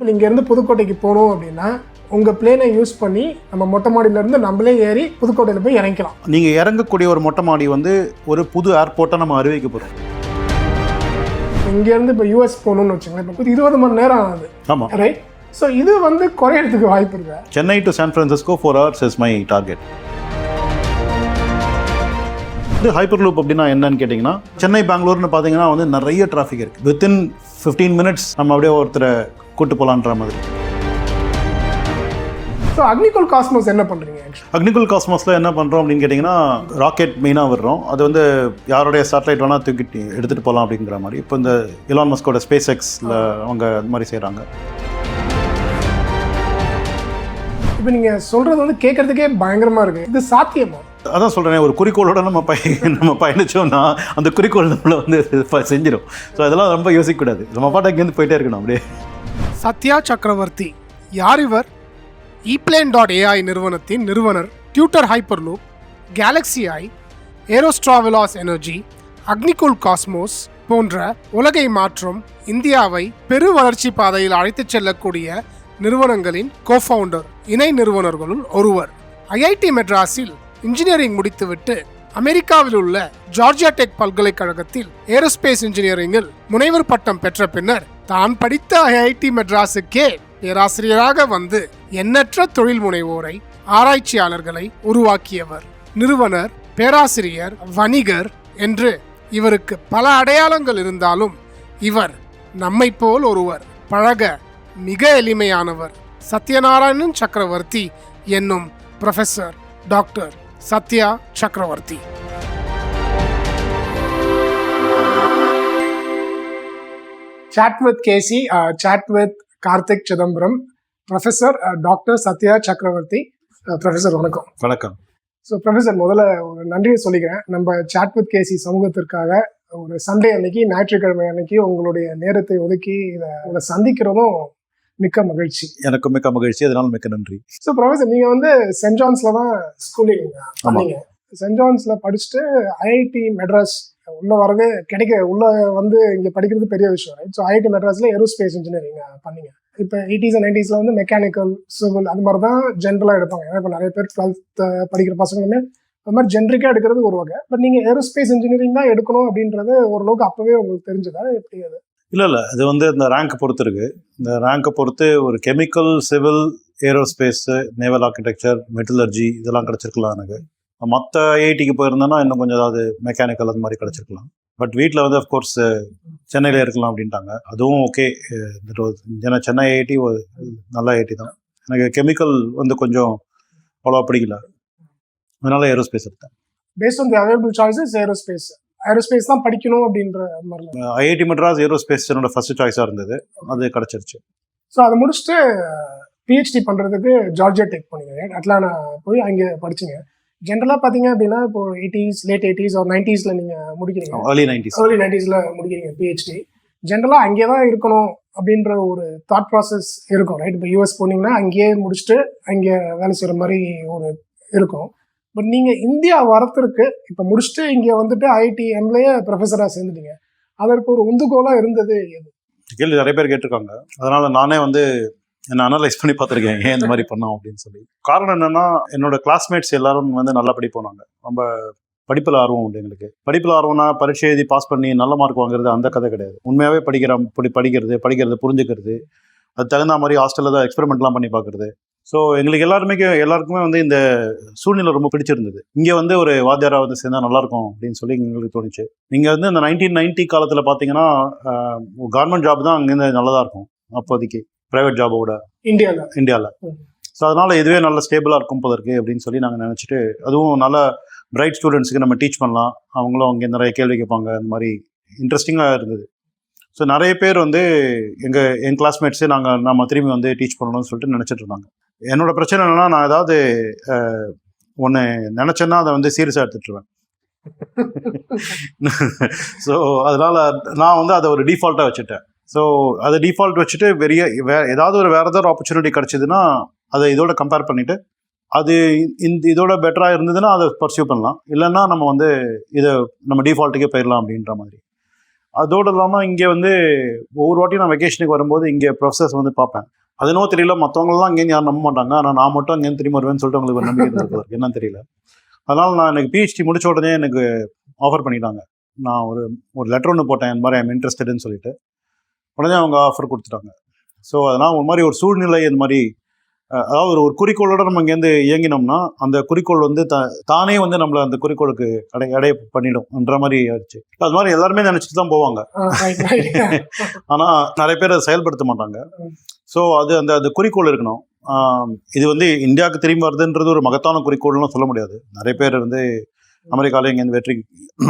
இப்போ இங்கேருந்து புதுக்கோட்டைக்கு போகணும் அப்படின்னா உங்கள் பிளேனை யூஸ் பண்ணி நம்ம மொட்டை மாடியிலேருந்து நம்மளே ஏறி புதுக்கோட்டையில் போய் இறங்கிக்கலாம். நீங்கள் இறங்கக்கூடிய ஒரு மொட்டை மாடி வந்து ஒரு புது ஏர்போர்ட்டை நம்ம அறிவிக்க போகிறோம் இங்கேருந்து இப்போ யூஎஸ் போகணும்னு வச்சுங்களேன் இப்போ இருபது மணி நேரம் ஆகுது. ஆமாம் ரைட் ஸோ இது வந்து குறையறதுக்கு வாய்ப்பு இருக்கு? Chennai to San Francisco four hours is my target இது ஹைப்பர் லூப் அப்படின்னா என்னன்னு கேட்டிங்கன்னா சென்னை பெங்களூர்னு பார்த்தீங்கன்னா வந்து நிறைய டிராஃபிக் இருக்குது வித்தின் ஃபிஃப்டீன் மினிட்ஸ் நம்ம அப்படியே ஒருத்தரை கூட்டு போகலான்ற மாதிரி. ஸோ அக்னிகோல் காஸ்மோஸ் என்ன பண்ணுறீங்க அக்னிகுல் காஸ்மாஸில் என்ன பண்ணுறோம் அப்படின்னு கேட்டிங்கன்னா ராக்கெட் மெயினாக வர்றோம் அது வந்து யாருடைய சேட்டலைட் வேணால் தூக்கிட்டு எடுத்துகிட்டு போகலாம் அப்படிங்கிற மாதிரி. இப்போ இந்த இலான் மஸ்கோட ஸ்பேஸ் எக்ஸில் அவங்க அது மாதிரி செய்கிறாங்க இப்போ நீங்கள் சொல்கிறது வந்து கேட்குறதுக்கே பயங்கரமாக இருக்குது இது சாத்தியமா? அதான் சொல்கிறேன் ஒரு குறிக்கோளோட நம்ம பய நம்ம பயணிச்சோம்னா அந்த குறிக்கோள் நம்மளை வந்து செஞ்சிடும் ஸோ அதெல்லாம் ரொம்ப யோசிக்கக்கூடாது. நம்ம பாட்டு அங்கேருந்து போயிட்டே இருக்கணும் அப்படியே. சத்யா சக்கரவர்த்தி. யார் இவர்? ஈப்ளேன் டாட் ஏஐ நிறுவனத்தின் நிறுவனர் டியூட்டர் ஹைப்பர்லூப் கேலக்ஸி ஐ ஏரோஸ்ட்ராவிலாஸ் எனர்ஜி அக்னிகுல் காஸ்மோஸ் போன்ற உலகை மாற்றும் இந்தியாவை பெரு வளர்ச்சி பாதையில் அழைத்துச் செல்லக்கூடிய நிறுவனங்களின் கோஃபவுண்டர் இணை நிறுவனர்களுள் ஒருவர். ஐஐடி மெட்ராஸில் இன்ஜினியரிங் முடித்துவிட்டு அமெரிக்காவில் உள்ள ஜார்ஜியா டெக் பல்கலைக்கழகத்தில் ஏரோஸ்பேஸ் இன்ஜினியரிங்கில் முனைவர் பட்டம் பெற்ற பின்னர் தான் படித்த ஐஐடி மெட்ராஸுக்கே பேராசிரியராக வந்து எண்ணற்ற தொழில் முனைவோரை ஆராய்ச்சியாளர்களை உருவாக்கியவர். நிறுவனர் பேராசிரியர் வணிகர் என்று இவருக்கு பல அடையாளங்கள் இருந்தாலும் இவர் நம்மை போல் ஒருவர் பழக மிக எளிமையானவர். சத்யநாராயணன் சக்கரவர்த்தி என்னும் ப்ரொஃபசர் டாக்டர் சத்யா சக்கரவர்த்தி. Chat with Casey, uh, chat with Karthik Chidambaram professor doctor Sathya Chakravarthy professor வணக்கம். வணக்கம். ஸோ ப்ரொஃபஸர் முதல்ல ஒரு நன்றியை சொல்லிக்கிறேன். நம்ம chat with கேசி சமூகத்திற்காக ஒரு சண்டே அன்னைக்கு ஞாயிற்றுக்கிழமை அன்னைக்கு உங்களுடைய நேரத்தை ஒதுக்கி இதை உங்களை சந்திக்கிறதும் மிக்க மகிழ்ச்சி. எனக்கு மிக்க மகிழ்ச்சி. அதனால மிக்க நன்றி. ஸோ ப்ரொஃபஸர் நீங்கள் வந்து சென்ட் ஜான்ஸில் தான் ஸ்கூலிங் பண்ணீங்க சென்ட் ஜான்ஸில் படிச்சுட்டு ஐஐடி மெட்ராஸ் உள்ள வரவே கிடைக்க உள்ள வந்து இங்கே படிக்கிறது பெரிய விஷயம் ரைட் ஸோ ஐஐடி மெட்ராஸில் ஏரோஸ்பேஸ் இன்ஜினியரிங் பண்ணீங்க. இப்போ எயிட்டிஸ் அண்ட் நைன்டிஸில் வந்து மெக்கானிக்கல் சிவில் அது மாதிரி தான் ஜென்ரலாக எடுப்பாங்க. ஏன்னா இப்போ நிறைய பேர் டுவெல்த் படிக்கிற பசங்களுமே அது மாதிரி ஜென்ரிக்காக எடுக்கிறது ஒரு வகை. பட் நீங்கள் ஏரோஸ்பேஸ் இன்ஜினியரிங் தான் எடுக்கணும் அப்படின்றது ஓரளவுக்கு அப்போவே உங்களுக்கு தெரிஞ்சதா? எப்படி அது? இல்லை இல்லை. இது வந்து இந்த ரேங்க் பொறுத்து இருக்கு. இந்த ரேங்கை பொறுத்து ஒரு chemical civil aerospace naval architecture metallurgy இதெல்லாம் கிடச்சிருக்கலாம் எனக்கு. மற்ற ஐஐடிக்கு போயிருந்தேன்னா இன்னும் கொஞ்சம் ஏதாவது மெக்கானிக்கல் அது மாதிரி கிடச்சிருக்கலாம். பட் வீட்டில் வந்து அஃப்கோர்ஸ் சென்னையில் இருக்கலாம் அப்படின்ட்டாங்க. அதுவும் ஓகே ஏன்னா சென்னை ஐஐடி நல்ல ஐஐடி தான். எனக்கு கெமிக்கல் வந்து கொஞ்சம் அவ்வளோ பிடிக்கல. அதனால ஏரோஸ்பேஸ் எடுத்தேன். Based on the available choices aerospace aerospace தான் படிக்கணும் அப்படின்ற மாதிரி ஐஐடி மெட்ராஸ் ஏரோஸ்பேஸ் என்னோட ஃபர்ஸ்ட் சாய்ஸாக இருந்தது. அது கிடச்சிருச்சு. ஸோ அதை முடிச்சுட்டு பிஹெச்டி பண்ணுறதுக்கு ஜார்ஜியா டெக் பண்ணீங்க அட்லானா போய் அங்கே படிச்சீங்க. ஜென்ரலாக பார்த்தீங்க அப்படின்னா இப்போ எயிட்டிஸ் லேட் எயிட்டிஸ் ஒரு நைன்டிஸில் நீங்கள் முடிக்கிறீங்க. ஏர்லி நைன்டிஸ் ஏர்லி நைன்டிஸில் முடிக்கிறீங்க பிஹெச்டி ஜென்ரலாக அங்கே தான் இருக்கணும் அப்படின்ற ஒரு தாட் ப்ராசஸ் இருக்கும் ரைட் இப்போ யூஎஸ் போனீங்கன்னா அங்கேயே முடிச்சுட்டு அங்கே வேலை செய்கிற மாதிரி ஒரு இருக்கும். பட் நீங்கள் இந்தியா வரத்திற்கு இப்போ முடிச்சுட்டு இங்கே வந்துட்டு ஐஐடி எம்லேயே ப்ரொஃபஸராக சேர்ந்துட்டீங்க. அதற்கு ஒரு உந்துகோலாக இருந்தது எது? கேள்வி நிறைய பேர் கேட்டிருக்காங்க. அதனால நானே வந்து நான் அனலைஸ் பண்ணி பார்த்துருக்கேன். ஏன் இந்த மாதிரி பண்ணோம் அப்படின்னு சொல்லி. காரணம் என்னன்னா என்னோட கிளாஸ்மேட்ஸ் எல்லாரும் வந்து நல்லா படி போனாங்க ரொம்ப படிப்பில் ஆர்வம் உண்டு எங்களுக்கு. படிப்பில் ஆர்வம்னா பரீட்சை எழுதி பாஸ் பண்ணி நல்ல மார்க் வாங்குறது அந்த கதை கிடையாது. உண்மையாகவே படிக்கிற படி படிக்கிறது படிக்கிறது புரிஞ்சுக்கிறது அது தகுந்த மாதிரி ஹாஸ்டலில் தான் எக்ஸ்பெரிமெண்ட்லாம் பண்ணி பார்க்குறது. ஸோ எங்களுக்கு எல்லாருமே எல்லாருக்குமே வந்து இந்த சூழ்நிலை ரொம்ப பிடிச்சிருந்தது. இங்கே வந்து ஒரு வாத்தியாராக வந்து சேர்ந்தா நல்லாயிருக்கும் அப்படின்னு சொல்லி எங்களுக்கு தோணுச்சு. நீங்கள் வந்து இந்த நைன்டீன் நைன்ட்டி காலத்தில் பார்த்தீங்கன்னா கவர்மெண்ட் ஜாப் தான் அங்கேருந்து நல்லதாக இருக்கும் அப்போதைக்கு. ப்ரைவேட் ஜாபோட இந்தியாவில் இந்தியாவில். ஸோ அதனால இதுவே நல்ல ஸ்டேபிளாக இருக்கும் இருக்கு அப்படின்னு சொல்லி நாங்கள் நினச்சிட்டு அதுவும் நல்ல பிரைட் ஸ்டூடெண்ட்ஸுக்கு நம்ம டீச் பண்ணலாம். அவங்களும் அங்கே நிறைய கேள்வி கேட்பாங்க அந்த மாதிரி இன்ட்ரெஸ்டிங்காக இருந்தது. ஸோ நிறைய பேர் வந்து எங்கள் என் கிளாஸ்மேட்ஸு நாங்கள் நம்ம திரும்பி வந்து டீச் பண்ணணும்னு சொல்லிட்டு நினச்சிட்டு இருந்தாங்க. என்னோட பிரச்சனை என்னன்னா நான் ஏதாவது ஒன்று நினச்சேன்னா அதை வந்து சீரியஸாக எடுத்துட்டுருவேன். ஸோ அதனால நான் வந்து அதை ஒரு டிஃபால்ட்டாக வச்சுட்டேன். ஸோ அதை டிஃபால்ட் வச்சுட்டு பெரிய வே ஏதாவது ஒரு வேறு ஏதாவது ஆப்பர்ச்சுனிட்டி கிடச்சிதுன்னா அதை இதோட கம்பேர் பண்ணிவிட்டு அது இந்த இதோட பெட்டராக இருந்ததுன்னா அதை பர்சியூ பண்ணலாம். இல்லைன்னா நம்ம வந்து இதை நம்ம டிஃபால்ட்டுக்கே போயிடலாம் அப்படின்ற மாதிரி. அதோடு இல்லாமல் இங்கே வந்து ஒவ்வொரு வாட்டியும் நான் வெக்கேஷனுக்கு வரும்போது இங்கே ப்ரொஃபஸர்ஸ் வந்து பார்ப்பேன். அது என்னவோ தெரியல மற்றவங்களாம் அங்கேயும் யாரும் நம்ப மாட்டாங்க. ஆனால் நான் மட்டும் அங்கேருந்து திரும்பி வருவேன்னு சொல்லிட்டு அவங்களுக்கு ஒரு நம்பிக்கை இருந்திருக்கு. என்னன்னு தெரியல. அதனால் நான் எனக்கு பிஹெச்டி முடிச்ச உடனே எனக்கு ஆஃபர் பண்ணிட்டாங்க. நான் ஒரு ஒரு லெட்டர் ஒன்று போட்டேன். இந்த மாதிரி ஐம் இன்ட்ரெஸ்டட்னு சொல்லிட்டு. உடனே அவங்க ஆஃபர் கொடுத்துட்டாங்க. ஸோ அதனால் ஒரு மாதிரி ஒரு சூழ்நிலை இந்த மாதிரி அதாவது ஒரு ஒரு குறிக்கோளோட நம்ம இங்கேருந்து இயங்கினோம்னா அந்த குறிக்கோள் வந்து த தானே வந்து நம்மளை அந்த குறிக்கோளுக்கு அடை அடைய பண்ணிடும்ன்ற மாதிரி ஆயிடுச்சு. அது மாதிரி எல்லாருமே நினச்சிட்டு தான் போவாங்க. ஆனால் நிறைய பேர் அதை செயல்படுத்த மாட்டாங்க. ஸோ அது அந்த அந்த குறிக்கோள் இருக்கணும். இது வந்து இந்தியாவுக்கு திரும்பி வருதுன்றது ஒரு மகத்தான குறிக்கோள்லாம் சொல்ல முடியாது. நிறைய பேர் வந்து அமெரிக்காவில் இங்கேருந்து வெற்றி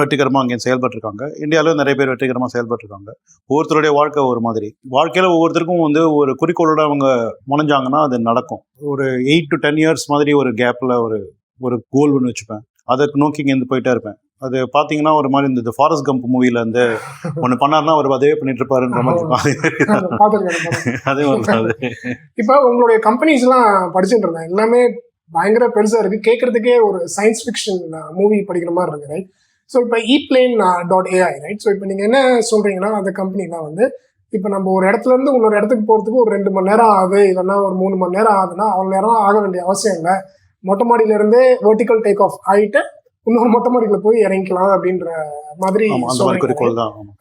வெற்றிகரமாக அங்கே செயல்பட்டுருக்காங்க. இந்தியாவிலும் நிறைய பேர் வெற்றிகரமாக செயல்பட்டுருக்காங்க. ஒவ்வொருத்தருடைய வாழ்க்கை ஒரு மாதிரி. வாழ்க்கையில் ஒவ்வொருத்தருக்கும் வந்து ஒரு குறிக்கோளோட அவங்க முனைஞ்சாங்கன்னா அது நடக்கும். ஒரு எயிட் டு டென் இயர்ஸ் மாதிரி ஒரு கேப்பில் ஒரு ஒரு கோல் ஒன்று வச்சுப்பேன். அதை நோக்கி இங்கேருந்து போயிட்டே இருப்பேன். அது பார்த்தீங்கன்னா ஒரு மாதிரி இந்த ஃபாரஸ்ட் கம்ப் மூவியில் வந்து ஒன்று பண்ணாருன்னா அவர் அதே பண்ணிட்டு இருப்பாருன்ற மாதிரி. அதே மாதிரி. இப்போ உங்களுடைய கம்பெனிஸ் எல்லாம் படிச்சுட்டு இருந்தேன் எல்லாமே பயங்கர பெருசா இருக்கு. கேட்கறதுக்கே ஒரு சயின்ஸ் ஃபிக்ஷன் மூவி படிக்கிற மாதிரி இருக்கு ரைட் ஸோ இப்போ e plane dot AI right so இப்போ நீங்க என்ன சொல்றீங்கன்னா அந்த கம்பெனிலாம் வந்து இப்போ நம்ம ஒரு இடத்துல இருந்து இன்னொரு இடத்துக்கு போறதுக்கு ஒரு ரெண்டு மணி நேரம் ஆகுது இல்லைன்னா ஒரு மூணு மணி நேரம் ஆகுதுன்னா அவ்வளோ நேரம் ஆக வேண்டிய அவசியம் இல்லை. மொட்டை மாடியில இருந்தே வெர்டிக்கல் டேக் ஆஃப் ஆயிட்டு இன்னொரு மொட்டை மாடியில போய் இறங்கிக்கலாம் அப்படின்ற மாதிரி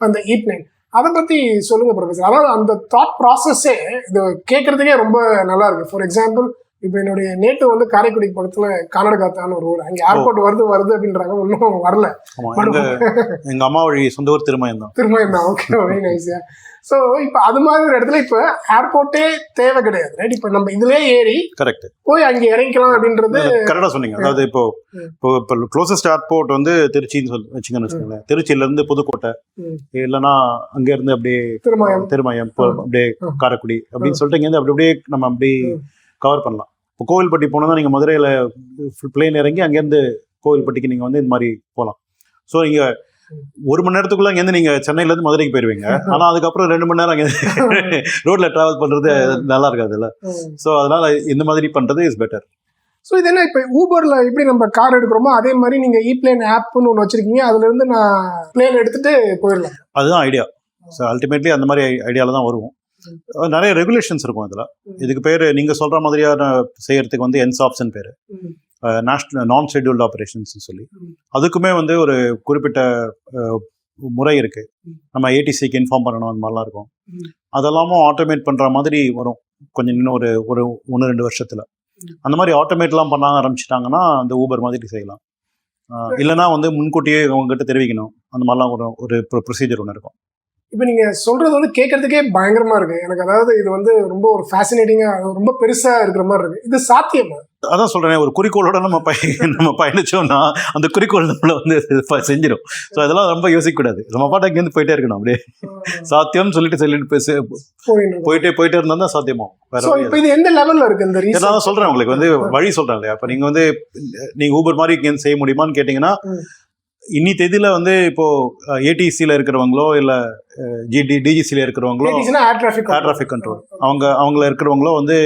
அந்த இ பிளேன் அதை பத்தி சொல்லுங்க ப்ரொஃபசர் அதாவது அந்த தாட் ப்ராசஸே இது கேட்கறதுக்கே ரொம்ப நல்லா இருக்கு. ஃபார் எக்ஸாம்பிள் இப்போ என்னுடைய நேட்டு வந்து காரைக்குடிக்கு பக்கத்துல கானடகாத்தான்னு ஒரு ஊர். அங்க ஏர்போர்ட் வருது வருது அப்படின்றாங்க இன்னும் வரல. எங்க அம்மா வழி சொந்த ஊர் திருமயம் தான். திரும்ப என்ன ஓகே வெரி நைஸ் ஸோ இப்போ அது மாதிரி ஒரு இடத்துல இப்போ ஏர்போர்ட்டே தேவை கிடையாது ரைட் இப்போ நம்ம இதுலயே ஏறி கரெக்ட் போய் அங்கே இறங்கிக்கலாம் அப்படின்றது கரெக்டா சொன்னீங்க. அதாவது இப்போ. இப்போ இப்போ க்ளோசஸ்ட் ஏர்போர்ட் வந்து திருச்சின்னு சொல்லி வச்சுக்கோன்னு வச்சுக்கோங்களேன். திருச்சியில இருந்து புதுக்கோட்டை. ம். இல்லைன்னா அங்க இருந்து அப்படியே திருமயம். திருமயம் ம். அப்படியே ம். காரைக்குடி அப்படின்னு சொல்லிட்டு இங்க இருந்து அப்படி அப்படியே நம்ம அப்படி. கவர் பண்ணலாம். இப்போ கோவில்பட்டி போனோம்னா நீங்க மதுரையில பிளேன் இறங்கி அங்கேருந்து கோவில்பட்டிக்கு நீங்க வந்து இந்த மாதிரி போகலாம் ஸோ நீங்க ஒரு மணி நேரத்துக்குள்ள இங்கேருந்து நீங்க சென்னையில இருந்து மதுரைக்கு போயிருவீங்க. ஆனா அதுக்கப்புறம் ரெண்டு மணி நேரம் அங்கே ரோட்ல டிராவல் பண்றது நல்லா இருக்காதுல்ல ஸோ அதனால இந்த மாதிரி பண்றது இஸ் பெட்டர் ஸோ இது என்ன இப்போ ஊபர்ல எப்படி நம்ம கார் எடுக்கிறோமோ அதே மாதிரி நீங்க இ பிளேன் ஆப்னு ஒன்று வச்சிருக்கீங்க. அதுல இருந்து நான் பிளேன் எடுத்துட்டு போயிடலாம். அதுதான் ஐடியா ஸோ அல்டிமேட்லி அந்த மாதிரி ஐடியாவில் தான் வருவோம். நிறைய ரெகுலேஷன்ஸ் இருக்கும் இதில் இதுக்கு பேர் நீங்கள் சொல்கிற மாதிரியான செய்யறதுக்கு வந்து என்சாப்ஸ்ன்னு பேர். நேஷ்னல் நான் ஷெட்யூல்டு ஆப்ரேஷன்ஸ் சொல்லி. அதுக்குமே வந்து ஒரு குறிப்பிட்ட முறை இருக்கு. ம். நம்ம ஏடிசிக்கு இன்ஃபார்ம் பண்ணணும் அந்த மாதிரிலாம் இருக்கும். அதெல்லாமும் ஆட்டோமேட் பண்ணுற மாதிரி வரும். கொஞ்சம் இன்னும் ஒரு ஒரு ஒன்று ரெண்டு வருஷத்தில். அந்த மாதிரி ஆட்டோமேட்லாம் பண்ண ஆரம்பிச்சிட்டாங்கன்னா அந்த ஊபர் மாதிரி செய்யலாம். அஹ், இல்லைன்னா வந்து முன்கூட்டியே அவங்ககிட்ட தெரிவிக்கணும். அந்த மாதிரிலாம் ஒரு ஒரு ப்ரொசீஜர் ஒன்று இருக்கும். இப்போ நீங்க சொல்றது வந்து கேட்கறதுக்கே பயங்கரமா இருக்கு. எனக்கு அதாவது இது வந்து ரொம்ப ஒரு ஃபேசினேட்டிங்கா ரொம்ப பெருசா இருக்கிற மாதிரி இருக்கு. இது சாத்தியமா? அதான் சொல்றேன் ஒரு குறிக்கோளோட நம்ம பய நம்ம பயணிச்சோம்னா அந்த குறிக்கோள் நம்மள வந்து செஞ்சிடும் ஸோ அதெல்லாம் ரொம்ப யோசிக்க கூடாது நம்ம பாட்டு இங்கேருந்து போயிட்டே இருக்கணும் அப்படியே. சாத்தியம்னு சொல்லிட்டு சொல்லிட்டு பேச போயிட்டு போயிட்டே போயிட்டே இருந்தா தான் சாத்தியமாகும். இப்போ இது எந்த லெவல்ல இருக்கு இந்த ரீசன் தான் சொல்றேன் உங்களுக்கு வந்து வழி சொல்றேன் இல்லையா? அப்ப நீங்க வந்து நீங்க ஊபர் மாதிரி இங்கேருந்து செய்ய முடியுமான்னு கேட்டீங்கன்னா. இன்னி தேதியில வந்து இப்போ ஏடிசியில் இருக்கிறவங்களோ இல்ல ஜிடி டிஜிசியில் இருக்கிறவங்களோ ஏர் டிராஃபிக் கண்ட்ரோல் அவங்க அவங்கள இருக்கிறவங்களோ வந்து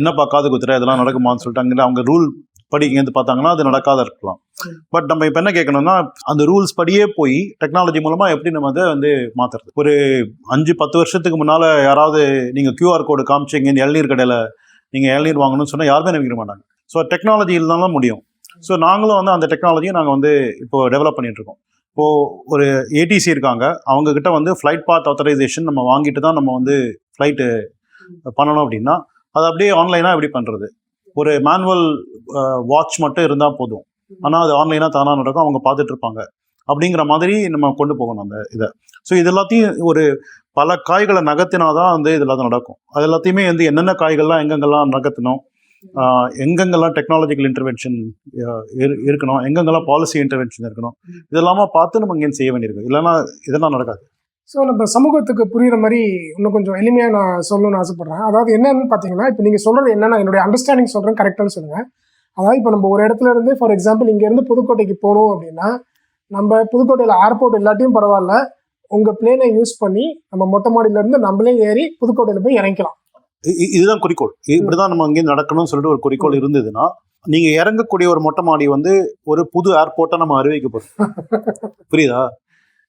என்னப்பா காது குத்துற இதெல்லாம் நடக்குமான்னு சொல்லிட்டு அங்கே அவங்க ரூல் படி இங்கேருந்து பார்த்தாங்கன்னா அது நடக்காத இருக்கலாம். பட் நம்ம இப்போ என்ன கேட்கணும்னா அந்த ரூல்ஸ் படியே போய் டெக்னாலஜி மூலமா எப்படி நம்ம அதை வந்து மாத்துறது? ஒரு அஞ்சு பத்து வருஷத்துக்கு முன்னால யாராவது நீங்க கியூஆர் கோடு காமிச்சிங்க இந்த இளநீர் கடையில நீங்க இளநீர் வாங்கணும்னு சொன்னா யாருமே நினைக்க மாட்டாங்க. ஸோ டெக்னாலஜி இருந்தாலும் முடியும். ஸோ நாங்களும் வந்து அந்த டெக்னாலஜியை நாங்கள் வந்து இப்போ டெவலப் பண்ணிட்டு இருக்கோம் இப்போ ஒரு ஏடிசி இருக்காங்க. அவங்க கிட்ட வந்து ஃப்ளைட் பாத் ஆத்தரைசேஷன் நம்ம வாங்கிட்டு தான் நம்ம வந்து ஃப்ளைட்டு பண்ணணும் அப்படின்னா அது அப்படியே ஆன்லைனாக எப்படி பண்ணுறது ஒரு மேனுவல் வாட்ச் மட்டும் இருந்தால் போதும். ஆனால் அது ஆன்லைனாக தானாக நடக்கும். அவங்க பார்த்துட்டு இருப்பாங்க அப்படிங்கிற மாதிரி நம்ம கொண்டு போகணும் அந்த இதை. ஸோ இது எல்லாத்தையும் ஒரு பல காய்களை நகர்த்தினாதான் வந்து இது எல்லாத்தையும் நடக்கும். அது எல்லாத்தையுமே வந்து என்னென்ன காய்கள்லாம் எங்கெங்கெல்லாம் நகர்த்தணும் எங்கெங்கெல்லாம் டெக்னாலஜிக்கல் இன்டர்வென்ஷன் இருக்கணும் எங்கெங்கெல்லாம் பாலிசி இன்டர்வென்ஷன் இருக்கணும் இதெல்லாமா பார்த்து நம்ம இங்கே செய்ய வேண்டியிருக்கு. இல்லைன்னா இதெல்லாம் நடக்காது. ஸோ நம்ம சமூகத்துக்கு புரியுற மாதிரி இன்னும் கொஞ்சம் எளிமையாக நான் சொல்லணும்னு ஆசைப்படுறேன். அதாவது என்னன்னு பார்த்தீங்கன்னா இப்போ நீங்கள் சொல்கிறது என்னென்ன என்னுடைய அண்டர்ஸ்டாண்டிங் சொல்கிறேன் கரெக்டானு சொல்லுங்கள் அதாவது இப்போ நம்ம ஒரு இடத்துல இருந்து ஃபார் எக்ஸாம்பிள் இங்கேருந்து புதுக்கோட்டைக்கு போகணும் அப்படின்னா நம்ம புதுக்கோட்டையில் ஏர்போர்ட் இல்லாட்டியும் பரவாயில்ல. உங்கள் பிளேனை யூஸ் பண்ணி நம்ம மொட்டை மாடியில இருந்து நம்மளே ஏறி புதுக்கோட்டையில் போய் இறங்கிக்கலாம். இதுதான் குறிக்கோள். இப்படிதான் நம்ம அங்கேயும் நடக்கணும்னு சொல்லிட்டு ஒரு குறிக்கோள் இருந்ததுன்னா நீங்க இறங்கக்கூடிய ஒரு மொட்டை மாடி வந்து ஒரு புது ஏர்போர்ட்டை நம்ம அறிவிக்க போறோம். புரியுதா?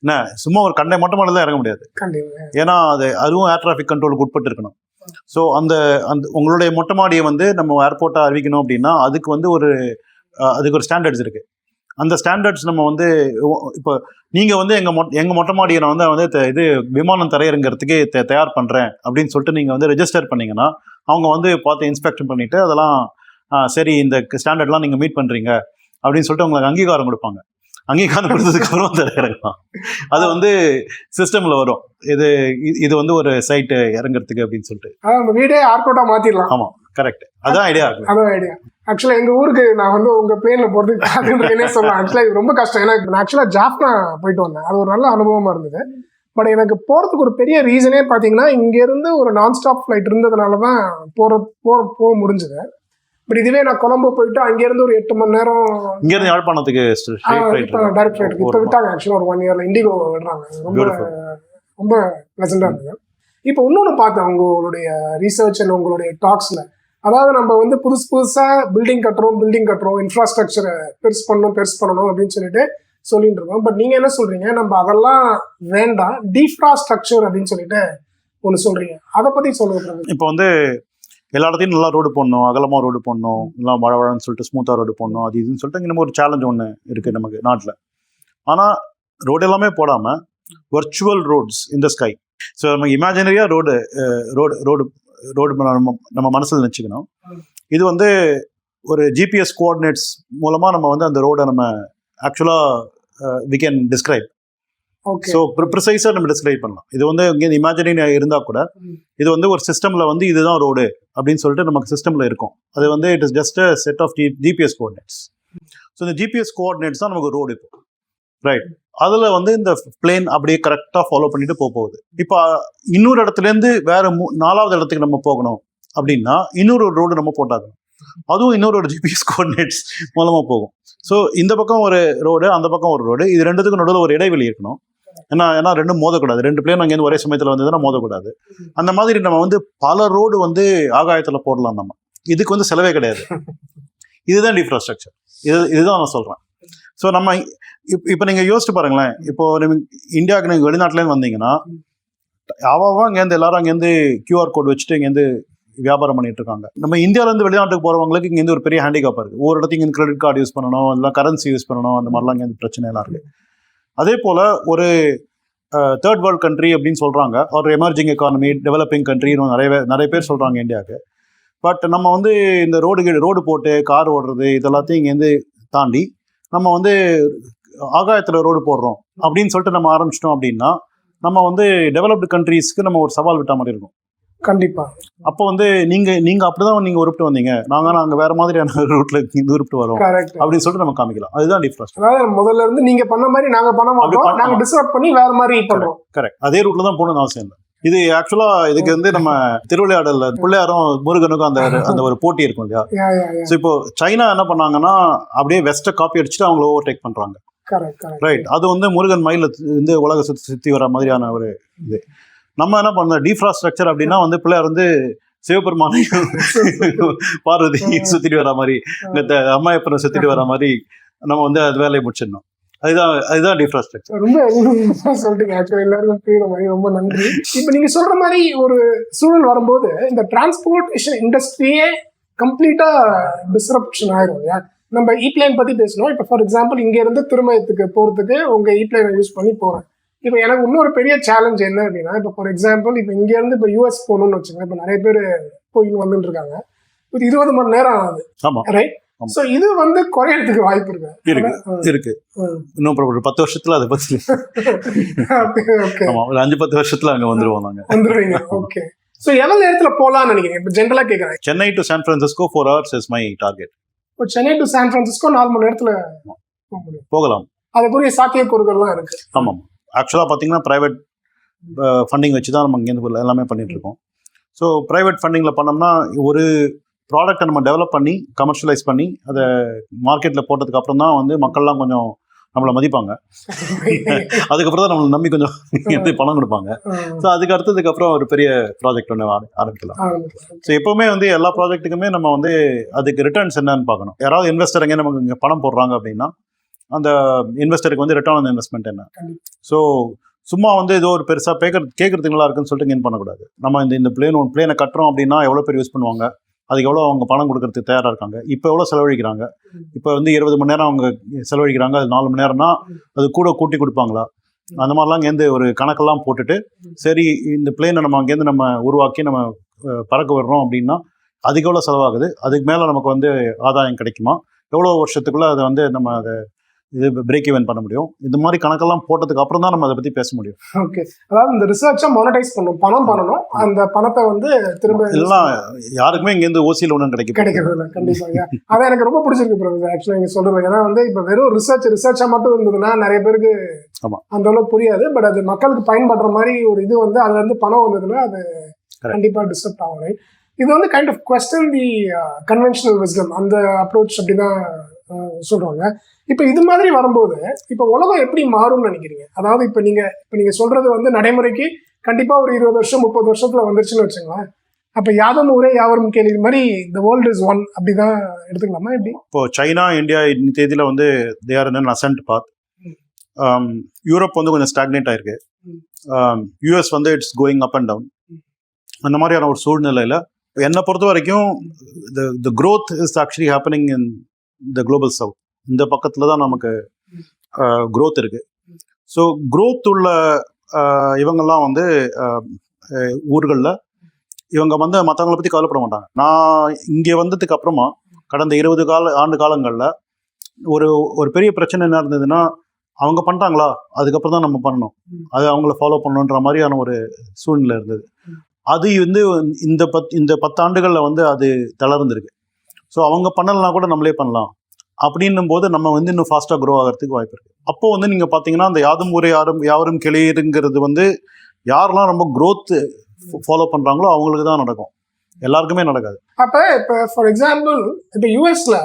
என்ன? சும்மா ஒரு கண்டை மொட்டை மாடல இறங்க முடியாது. ஏன்னா அது அதுவும் ஏர் டிராஃபிக் கண்ட்ரோலுக்கு உட்பட்டு இருக்கணும் ஸோ அந்த அந்த உங்களுடைய மொட்டை மாடியை வந்து நம்ம ஏர்போர்ட்டாக அறிவிக்கணும் அப்படின்னா அதுக்கு வந்து ஒரு அதுக்கு ஒரு ஸ்டாண்டர்ட்ஸ் இருக்கு. அந்த ஸ்டாண்டர்ட்ஸ் நம்ம வந்து இப்போ நீங்க வந்து எங்க மொ எங்க மொட்டை மாடியை நான் வந்து வந்து இது விமானம் தரையிறங்கிறதுக்கு த- தயார் பண்றேன் அப்படின்னு சொல்லிட்டு நீங்க வந்து ரெஜிஸ்டர் பண்ணீங்கன்னா அவங்க வந்து பார்த்து இன்ஸ்பெக்ஷன் பண்ணிட்டு அதெல்லாம் சரி இந்த ஸ்டாண்டர்ட்லாம் நீங்க மீட் பண்றீங்க அப்படின்னு சொல்லிட்டு உங்களுக்கு அங்கீகாரம் கொடுப்பாங்க. அங்கீகாரம் கொடுத்ததுக்கு அப்புறம் தரையிறங்கலாம் அது வந்து சிஸ்டம்ல வரும். இது இது- வந்து ஒரு சைட்டு இறங்குறதுக்கு அப்படின்னு சொல்லிட்டு. வீடே ஏர்போர்ட்டா மாத்திரலாம். கரெக்ட் அதான் ஐடியா அதான் ஐடியா ஆக்சுவலா எங்க ஊருக்கு நான் வந்து உங்க பிளேன்ல போறதுக்கு காத்துருக்கேனே சொல்லலாம். ஆக்சுவலா இது ரொம்ப கஷ்டம். ஏன்னா நான் ஆக்சுவலா ஜாஃப்னா போயிட்டு வந்தேன். அது ஒரு நல்ல அனுபவமா இருந்தது. பட் எனக்கு போறதுக்கு ஒரு பெரிய ரீசனே பாத்தீங்கன்னா இங்க இருந்து ஒரு நான் ஸ்டாப் ஃபிளைட் இருந்ததுனால தான் போற போற போக முடிஞ்சது. பட் இதுவே நான் கொலம்போ போயிட்டு அங்க இருந்து ஒரு எட்டு மணி நேரம் இங்க இருந்து யாழ்ப்பாணத்துக்கு டைரக்ட் ஃபிளைட் இப்போ விட்டாங்க ஆக்சுவலா ஒரு ஒன் இயர்ல இண்டிகோ விடுறாங்க. ரொம்ப. ரொம்ப ப்ளசண்டா இருந்தது. இப்போ இன்னொன்று பார்த்தேன் உங்களுடைய ரீசர்ச் அண்ட் உங்களுடைய டாக்ஸ்ல அதாவது நம்ம வந்து புதுசு புதுசா பில்டிங் கட்டுறோம் பில்டிங் கட்டுறோம் இன்ஃப்ராஸ்ட்ரக்சரை பெருசு பண்ணணும் பெருசு பண்ணணும் அப்படின்னு சொல்லிட்டு சொல்லிட்டு இருக்கோம். பட் நீங்க என்ன சொல்றீங்க? நம்ம அதெல்லாம் வேண்டாம். டீஃப்ராஸ்ட்ரக்சர் அப்படின்னு சொல்லிட்டு ஒன்று சொல்றீங்க. அதை பத்தி சொல்லுங்க. இப்போ வந்து எல்லா இடத்தையும் நல்லா ரோடு போடணும். அகலமாக ரோடு போடணும். நல்லா மழை வழன்னு சொல்லிட்டு ஸ்மூத்தாக ரோடு போடணும். அது இதுன்னு சொல்லிட்டு இங்கே நம்ம ஒரு சேலஞ்ச் ஒன்று இருக்குது நமக்கு நாட்டில். ஆனால் ரோடு எல்லாமே போடாமல் வர்ச்சுவல் ரோட்ஸ் இந்த ஸ்கை ஸோ நம்ம இமேஜினரியாக ரோடு ரோடு ரோடு ரோடு நம்ம நம்ம மனசில் நினச்சிக்கணும். இது வந்து ஒரு ஜிபிஎஸ் கோஆர்டினேட்ஸ் மூலமாக நம்ம வந்து அந்த ரோடை நம்ம ஆக்சுவலாக we can describe okay. So ப்ரிசைஸாக நம்ம டிஸ்கிரைப் பண்ணலாம். இது வந்து இங்கே இமேஜினரி இருந்தால் கூட. இது வந்து ஒரு சிஸ்டமில் வந்து இதுதான் ரோடு அப்படின்னு சொல்லிட்டு நமக்கு சிஸ்டமில் இருக்கும். அது வந்து it is just set of G GPS coordinates so இந்த ஜிபிஎஸ் கோஆர்டினேட்ஸ் தான் நமக்கு ரோடு இப்போ. ரைட் அதில் வந்து இந்த பிளேன் அப்படியே கரெக்டாக ஃபாலோ பண்ணிட்டு போக போகுது. இப்போ இன்னொரு இடத்துலேருந்து வேற மூ நாலாவது இடத்துக்கு நம்ம போகணும் அப்படின்னா இன்னொரு ஒரு ரோடு நம்ம போட்டாகணும் அதுவும் இன்னொரு ஒரு ஜிபிஎஸ் கோஆர்டினேட்ஸ் மூலமாக போகும். ஸோ இந்த பக்கம் ஒரு ரோடு அந்த பக்கம் ஒரு ரோடு இது ரெண்டுத்துக்கும் நடுவில் ஒரு இடைவெளி இருக்கணும். ஏன்னா ஏன்னா ரெண்டும் மோதக்கூடாது. ரெண்டு பிளேன் அங்கேருந்து ஒரே சமயத்தில் வந்ததுன்னா மோதக்கூடாது. அந்த மாதிரி நம்ம வந்து பல ரோடு வந்து ஆகாயத்தில் போடலாம் நம்ம. இதுக்கு வந்து செலவே கிடையாது. இதுதான் இன்ஃப்ராஸ்ட்ரக்சர் இது இதுதான் நான் சொல்கிறேன் ஸோ நம்ம இப் இப்போ நீங்கள் யோசிச்சு பாருங்களேன். இப்போ நீங்கள் இந்தியாவுக்கு நீங்கள் வெளிநாட்டிலேருந்து வந்தீங்கன்னா அவாவா இங்கேருந்து எல்லாரும் அங்கேருந்து கியூஆர் கோட் வச்சுட்டு இங்கேருந்து வியாபாரம் பண்ணிட்டு இருக்காங்க. நம்ம இந்தியாவிலேருந்து வெளிநாட்டுக்கு போகிறவங்களுக்கு இங்கேருந்து ஒரு பெரிய ஹேண்டிகாப் இருக்குது ஒவ்வொரு இடத்துக்கு இங்கே கிரெடிட் கார்டு யூஸ் பண்ணணும் இல்லை கரன்சி யூஸ் பண்ணணும் அந்த மாதிரிலாம் இங்கேருந்து பிரச்சனைலாம் இருக்குது அதே போல் ஒரு தேர்ட் வேர்ல்ட் கண்ட்ரி அப்படின்னு சொல்கிறாங்க ஒரு எமர்ஜிங் எக்கானமி டெவலப்பிங் கண்ட்ரி நிறைய நிறைய பேர் சொல்கிறாங்க இந்தியாவுக்கு. பட் நம்ம வந்து இந்த ரோடு ரோடு போட்டு கார் ஓடுறது இதெல்லாத்தையும் இங்கேருந்து தாண்டி நம்ம வந்து ஆகாயத்தில் ரோடு போடுறோம் அப்படின்னு சொல்லிட்டு நம்ம ஆரம்பிச்சிட்டோம் அப்படின்னா நம்ம வந்து டெவலப்டு கண்ட்ரீஸ்க்கு நம்ம ஒரு சவால் விட்ட மாதிரி இருக்கும். கண்டிப்பா. அப்போ வந்து நீங்க நீங்க அப்படிதான் நீங்க உருப்பிட்டு வந்தீங்க. நாங்க நாங்க வேற மாதிரியான ரூட்ல இது உருப்பிட்டு வரோம் அப்படின்னு சொல்லிட்டு நம்ம காமிக்கலாம். அதுதான் டிஃப்ரென்ஸ் அதாவது முதல்ல இருந்து நீங்க பண்ண மாதிரி நாங்க பண்ண அப்படி மாட்டோம் பண்ண நாங்க டிஸ்டர்ப் பண்ணி வேற மாதிரி பண்றோம். கரெக்ட் அதே ரூட்ல தான் போகணும்னு அவசியம் இல்லை. இது ஆக்சுவலா இதுக்கு வந்து நம்ம திருவிளையாடல்ல பிள்ளையாரும் முருகனுக்கும் அந்த அந்த ஒரு போட்டி இருக்கும் இல்லையா? ஸோ இப்போ சைனா என்ன பண்ணாங்கன்னா அப்படியே வெஸ்ட்டை காப்பி அடிச்சுட்டு அவங்கள ஓவர் டேக் பண்றாங்க ரைட் அது வந்து முருகன் மயில வந்து உலக சுத்தி சுத்தி வர மாதிரியான ஒரு இது. நம்ம என்ன பண்ணோம் டிஃப்ராஸ்ட்ரக்சர் அப்படின்னா வந்து பிள்ளையார் வந்து சிவபெருமானை பார்வதி சுத்திட்டு வர மாதிரி அம்மாயப்பனை சுத்திட்டு வர மாதிரி நம்ம வந்து அது வேலையை முடிச்சிடணும். அதுதான் அதுதான் டிஃப்ராஸ்ட்ரக்சர் ரொம்ப சொல்லிட்டீங்க ஆக்சுவலி எல்லாருக்கும் புரியுற மாதிரி ரொம்ப நன்றி. இப்போ நீங்க சொல்ற மாதிரி ஒரு சூழல் வரும்போது இந்த டிரான்ஸ்போர்ட்டேஷன் இண்டஸ்ட்ரியே கம்ப்ளீட்டா டிஸ்ரப்ஷன் ஆயிரும் இல்லையா? நம்ம இ பிளேன் பத்தி பேசணும். இப்போ ஃபார் எக்ஸாம்பிள் இங்க இருந்து திருமயத்துக்கு போறதுக்கு உங்க இ பிளேனை யூஸ் பண்ணி போறேன். இப்போ எனக்கு இன்னொரு பெரிய சேலஞ்ச் என்ன அப்படின்னா இப்போ ஃபார் எக்ஸாம்பிள் இப்போ இங்க இருந்து இப்போ யூஎஸ் போகணும்னு வச்சுக்கோங்க. இப்போ நிறைய பேர் போயின்னு வந்துட்டு இருக்காங்க. ஒரு இருபது மணி நேரம் ஆகுது. ரைட். ஸோ இது வந்து குறையறதுக்கு வாய்ப்பு இருக்கு. இருக்கு இருக்கு. இன்னும் ஒரு பத்து வருஷத்துல அதை பத்தி ஓகே ஆமா ஒரு அஞ்சு பத்து வருஷத்துல அங்க வந்துருவோம் நாங்க. வந்துடுவீங்க ஓகே. சோ எவ்வளவு நேரத்துல போலாம்னு நினைக்கிறீங்க? இப்போ ஜென்ரலா கேக்குறேன். Chennai to San Francisco four hours is my target இப்போ சென்னை டு சான் பிரான்சிஸ்கோ நாலு மணி நேரத்துல போகலாம். அதுக்குரிய சாத்தியக்கூறுகள்லாம் இருக்கு. ஆமாம் ஆக்சுவலாக பார்த்தீங்கன்னா ப்ரைவேட் ஃபண்டிங் வச்சு தான் நம்ம இங்கேருந்து எல்லாமே பண்ணிட்டு இருக்கோம். ஸோ ப்ரைவேட் ஃபண்டிங்கில் பண்ணோம்னா ஒரு ப்ராடக்ட்டை நம்ம டெவலப் பண்ணி கமர்ஷியலைஸ் பண்ணி அதை மார்க்கெட்டில் போட்டதுக்கு அப்புறம் தான் வந்து மக்கள்லாம் கொஞ்சம் நம்மளை மதிப்பாங்க. அதுக்கப்புறம் தான் நம்மளை நம்பி கொஞ்சம் இங்கேருந்து பணம் கொடுப்பாங்க. ஸோ அதுக்கு அடுத்ததுக்கு அப்புறம் ஒரு பெரிய ப்ராஜெக்ட் ஒன்று ஆரம்பிக்கலாம். ஸோ எப்பவுமே வந்து எல்லா ப்ராஜெக்ட்டுக்குமே நம்ம வந்து அதுக்கு ரிட்டர்ன்ஸ் என்னன்னு பார்க்கணும். யாராவது இன்வெஸ்டர் எங்கே நமக்கு இங்கே பணம் போடுறாங்க அப்படின்னா அந்த இன்வெஸ்டருக்கு வந்து ரிட்டர்ன் ஆன் இன்வெஸ்ட்மெண்ட் என்ன. ஸோ சும்மா வந்து ஏதோ ஒரு பெருசாக கேட்கறதுக்கு நல்லா இருக்குன்னு சொல்லிட்டு கெயின் பண்ணக்கூடாது. நம்ம இந்த இந்த பிளேன் ஒன் பிளேனை கட்டுறோம் அப்படின்னா எவ்வளோ பேர் யூஸ் பண்ணுவாங்க? அதுக்கு எவ்வளோ அவங்க பணம் கொடுக்கறதுக்கு தயாராக இருக்காங்க? இப்போ எவ்வளோ செலவழிக்கிறாங்க? இப்போ வந்து இருபது மணி நேரம் அவங்க செலவழிக்கிறாங்க அது நாலு மணி நேரம்னா அது கூட கூட்டி கொடுப்பாங்களா? அந்த மாதிரிலாம் இங்கேருந்து ஒரு கணக்கெல்லாம் போட்டுட்டு சரி இந்த பிளேனை நம்ம அங்கேருந்து நம்ம உருவாக்கி நம்ம பறக்க விடுறோம் அப்படின்னா அதுக்கு எவ்வளோ செலவாகுது? அதுக்கு மேலே நமக்கு வந்து ஆதாயம் கிடைக்குமா? எவ்வளோ வருஷத்துக்குள்ள அதை வந்து நம்ம அதை இது பிரேக் ஈவன் பண்ண முடியும். இந்த மாதிரி கணக்கெல்லாம் போட்டதுக்கு அப்புறம் தான் நம்ம அதை பற்றி பேச முடியும். ஓகே அதாவது இந்த ரிசர்ச்சை மானிட்டைஸ் பண்ணணும் பணம் பண்ணணும். அந்த பணத்தை வந்து திரும்ப எல்லாம் யாருக்குமே இங்கேருந்து ஓசியில் ஒன்றும் கிடைக்கும் கிடைக்கிறது இல்லை. கண்டிப்பாங்க அதான் எனக்கு ரொம்ப பிடிச்சிருக்கு ப்ரொஃபசர் ஆக்சுவலாக நீங்க சொல்றது. ஏன்னா வந்து இப்போ வெறும் ரிசர்ச் ரிசர்ச்சா மட்டும் இருந்ததுன்னா நிறைய பேருக்கு ஆமா. அந்த அளவுக்கு புரியாது. பட் அது மக்களுக்கு பயன்படுற மாதிரி ஒரு இது வந்து அதுல இருந்து பணம் வந்ததுன்னா அது Correct. கண்டிப்பா டிஸ்டர்ப் ஆகும்? இது வந்து kind of question the conventional wisdom அந்த அப்ரோச் அப்படிதான் uh, சொல்றாங்க. இப்போ இது மாதிரி வரும்போது இப்போ உலகம் எப்படி மாறும்னு நினைக்கிறீங்க? அதாவது இப்போ நீங்க இப்போ நீங்க சொல்றது வந்து நடைமுறைக்கு கண்டிப்பா ஒரு இருபது வருஷம் முப்பது வருஷத்துல வந்துருச்சுன்னு வச்சுங்களேன் அப்ப யாதும் ஊரே யாவரும் கேள்வி? மாதிரி இந்த வேர்ல்டு இஸ் ஒன் அப்படிதான் எடுத்துக்கலாமா எப்படி? இப்போ சைனா இந்தியா இந்த தேதியில் வந்து தே ஆர் என்ன அசன்ட் பாத் யூரோப் வந்து கொஞ்சம் ஸ்டாக்னேட் ஆயிருக்கு. Um, யூஎஸ் வந்து it's going up and down அந்த மாதிரியான ஒரு சூழ்நிலையில் என்னை பொறுத்த வரைக்கும் the the growth is actually happening in the global south இந்த பக்கத்தில் தான் நமக்கு growth இருக்கு. ம். ஸோ growth உள்ள இவங்கெல்லாம் வந்து ஊர்களில் இவங்க வந்து மற்றவங்கள பற்றி கவலைப்பட மாட்டாங்க. நான் இங்கே வந்ததுக்கு அப்புறமா கடந்த இருபது கால ஆண்டு காலங்களில் ஒரு ஒரு பெரிய பிரச்சனை என்ன இருந்ததுன்னா அவங்க பண்ணிட்டாங்களா? அதுக்கப்புறம் தான் நம்ம பண்ணணும். அது அவங்கள ஃபாலோ பண்ணணுன்ற மாதிரியான ஒரு சூழ்நிலை இருந்தது. அது வந்து இந்த பத் இந்த பத்தாண்டுகளில் வந்து அது தளர்ந்துருக்கு. ஸோ அவங்க பண்ணலைன்னா கூட நம்மளே பண்ணலாம். அப்படின்னும் போது நம்ம வந்து இன்னும் ஃபாஸ்ட்டாக க்ரோ ஆகிறதுக்கு வாய்ப்பு இருக்குது அப்போ வந்து நீங்கள் பார்த்தீங்கன்னா அந்த யாதும் ஊரே யாரும் யாரும் கிளியருங்கிறது வந்து யாரெல்லாம் ரொம்ப க்ரோத்து ஃபாலோ பண்ணுறாங்களோ அவங்களுக்கு தான் நடக்கும். எல்லாருக்குமே நடக்காது. அப்போ இப்போ ஃபார் எக்ஸாம்பிள் இப்போ யூஎஸில்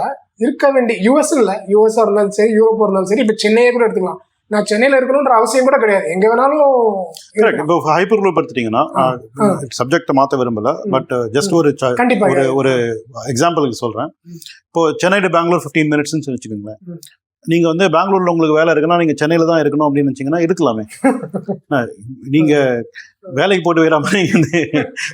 இருக்க வேண்டிய யூஎஸ் இல்லை யூஎஸ்ஆ இருந்தாலும் சரி யூரோப்பா இருந்தாலும் சரி இப்போ சென்னையே கூட எடுத்துக்கலாம். நான் சென்னையில இருக்கணும்ன்ற அவசியம் கூட கிடையாது. எங்க வேணாலும். இப்போ ஹைப்பர் குரூப் எடுத்துட்டீங்கன்னா. சப்ஜெக்டை மாற்ற விரும்பல பட் ஜஸ்ட் ஒரு ச- கண்டிப்பா ஒரு ஒரு எக்ஸாம்பிளுக்கு சொல்றேன். இப்போ சென்னை டு பெங்களூர் ஃபிஃப்டீன் மினிட்ஸ்னு வச்சுக்கோங்களேன். நீங்க வந்து பெங்களூர்ல உங்களுக்கு வேலை இருக்குன்னா நீங்க சென்னையில தான் இருக்கணும் அப்படின்னு நினைச்சீங்கன்னா இருக்கலாமே. நீங்க வேலைக்கு போட்டு நீங்க வந்து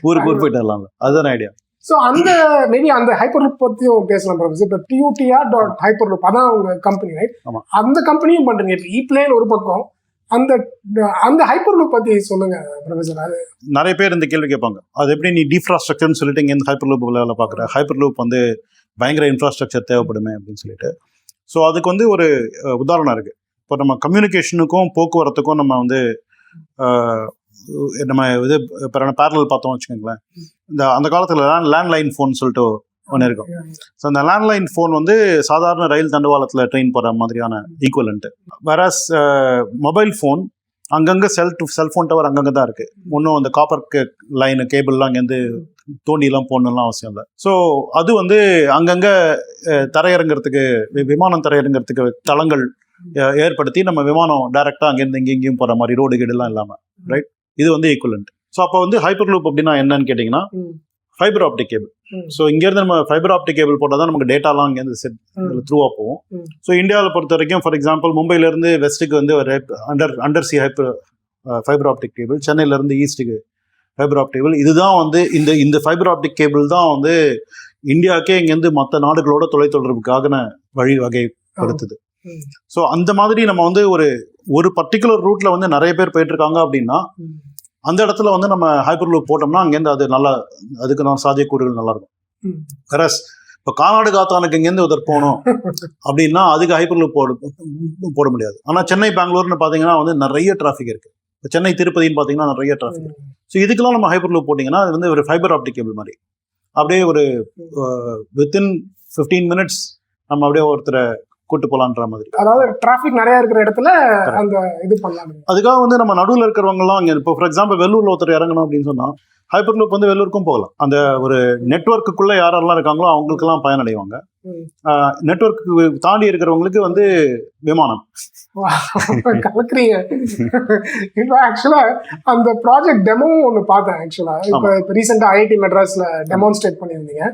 ஊருக்கு ஊர் போயிட்டு வரலாம்ல. அதுதான் ஐடியா ஸோ அந்த மேபி அந்த ஹைப்பர் லுக் பத்தியும் பேசலாம் ப்ரொஃபசர் இப்போ டியூடிஆர் டாட் ஹைப்பர் லுக் அதான் உங்க கம்பெனி ரைட். அந்த கம்பெனியும் பண்றீங்க. இப்போ இ பிளேன் ஒரு பக்கம் அந்த அந்த ஹைப்பர் லுக் பத்தி சொல்லுங்க ப்ரொஃபசர் அது நிறைய பேர் இந்த கேள்வி கேட்பாங்க. அது எப்படி நீ டிஃப்ராஸ்ட்ரக்சர்னு சொல்லிட்டு இங்க ஹைப்பர் லூப் வேலை பார்க்குற? ஹைப்பர் லூப் வந்து பயங்கர இன்ஃப்ராஸ்ட்ரக்சர் தேவைப்படுமே அப்படின்னு சொல்லிட்டு. ஸோ அதுக்கு வந்து ஒரு உதாரணம் இருக்கு. இப்போ நம்ம கம்யூனிகேஷனுக்கும் போக்குவரத்துக்கும் நம்ம வந்து நம்ம இது பேரலல் பார்த்தோம் வச்சுக்கோங்களேன். இந்த அந்த காலத்தில் லேண்ட்லைன் ஃபோன் சொல்லிட்டு ஒன்று இருக்கும். ஸோ அந்த லேண்ட்லைன் ஃபோன் வந்து சாதாரண ரயில் தண்டவாளத்தில் ட்ரெயின் போகிற மாதிரியான ஈக்குவலண்ட்டு வேறஸ் மொபைல் ஃபோன் அங்கங்கே செல் டு செல்ஃபோன் டவர் அங்கங்கே தான் இருக்குது ஒன்றும் அந்த காப்பர் லைனு கேபிள்லாம் அங்கேருந்து தோண்டிலாம் போடணும்லாம் அவசியம் இல்லை. ஸோ அது வந்து அங்கங்கே தரையிறங்கிறதுக்கு விமானம் தரையிறங்கிறதுக்கு தளங்கள் ஏற்படுத்தி நம்ம விமானம் டைரெக்டாக அங்கேருந்து இங்கே இங்கேயும் போகிற மாதிரி ரோடு கீடுலாம் இல்லாமல் ரைட் இது வந்து ஈக்குவலண்ட் ஸோ அப்போ வந்து ஹைப்பர் லூப் அப்படின்னா என்னன்னு கேட்டிங்கன்னா ஃபைபர் ஆப்டிக் கேபிள். ஸோ இங்கேருந்து நம்ம ஃபைபர் ஆப்டிக் கேபிள் போட்டால் தான் நமக்கு டேட்டாலாம் அங்கேருந்து செட். த்ரூவாக போகும். ஸோ இந்தியாவில் பொறுத்த வரைக்கும் ஃபார் எக்ஸாம்பிள் மும்பையிலேருந்து வெஸ்ட்டுக்கு வந்து ஒரு under under sea hyper fiber optic cable சென்னையிலேருந்து ஈஸ்ட்டுக்கு ஃபைபர் ஆப்டிக் கேபிள் இதுதான் வந்து இந்த இந்த ஃபைபர் ஆப்டிக் கேபிள் தான் வந்து இந்தியாவுக்கே இங்கேருந்து மற்ற நாடுகளோட தொலைத்தொடர்புக்காக வழி வகைப்படுத்துது. ஸோ அந்த மாதிரி நம்ம வந்து ஒரு ஒரு பர்டிகுலர் ரூட்ல வந்து நிறைய பேர் போயிட்டு இருக்காங்க அப்படின்னா. அந்த இடத்துல வந்து நம்ம ஹைப்பர் லூப் போட்டோம்னா அங்கேருந்து அது நல்லா அதுக்கு நான் சாத்தியக்கூறுகள் நல்லா இருக்கும். கரஸ் இப்போ கானாடு காத்தானுக்கு இங்கேருந்து ஒருத்தர் போகணும் அப்படின்னா அதுக்கு ஹைப்பர் லூப் போட போட முடியாது. ஆனால் சென்னை பெங்களூர்னு பார்த்தீங்கன்னா வந்து நிறைய டிராஃபிக் இருக்கு. இப்போ சென்னை திருப்பதின்னு பார்த்தீங்கன்னா நிறைய டிராஃபிக் ஸோ இதுக்கெல்லாம் நம்ம ஹைப்பர் லூப் போட்டிங்கன்னா அது வந்து ஒரு ஃபைபர் ஆப்டிக் கேபிள் மாதிரி. அப்படியே ஒரு வித்தின் ஃபிஃப்டீன் மினிட்ஸ் நம்ம அப்படியே ஒருத்தரை கூட்டு போகலான்ற மாதிரி. அதாவது டிராஃபிக் நிறைய இருக்கிற இடத்துல அந்த இது பண்ணலாம். அதுக்காக வந்து நம்ம நடுவில் இருக்கிறவங்கலாம் இங்கே இப்போ ஃபார் எக்ஸாம்பிள் வெள்ளூரில் ஒருத்தர் இறங்கணும் அப்படின்னு சொன்னால் ஹைப்பர் லூப் வந்து வெள்ளூருக்கும் போகலாம். அந்த ஒரு நெட்ஒர்க்குள்ளே யாரெல்லாம் இருக்காங்களோ அவங்களுக்கெல்லாம் பயனடைவாங்க. நெட்ஒர்க்கு தாண்டி இருக்கிறவங்களுக்கு வந்து விமானம். கலக்குறீங்க. இப்போ ஆக்சுவலா அந்த ப்ராஜெக்ட் டெமோ ஒன்று பார்த்தேன் ஆக்சுவலா இப்போ இப்போ ரீசெண்டாக ஐஐடி மெட்ராஸ்ல டெமான்ஸ்ட்ரேட் பண்ணியிருந்தீங்க.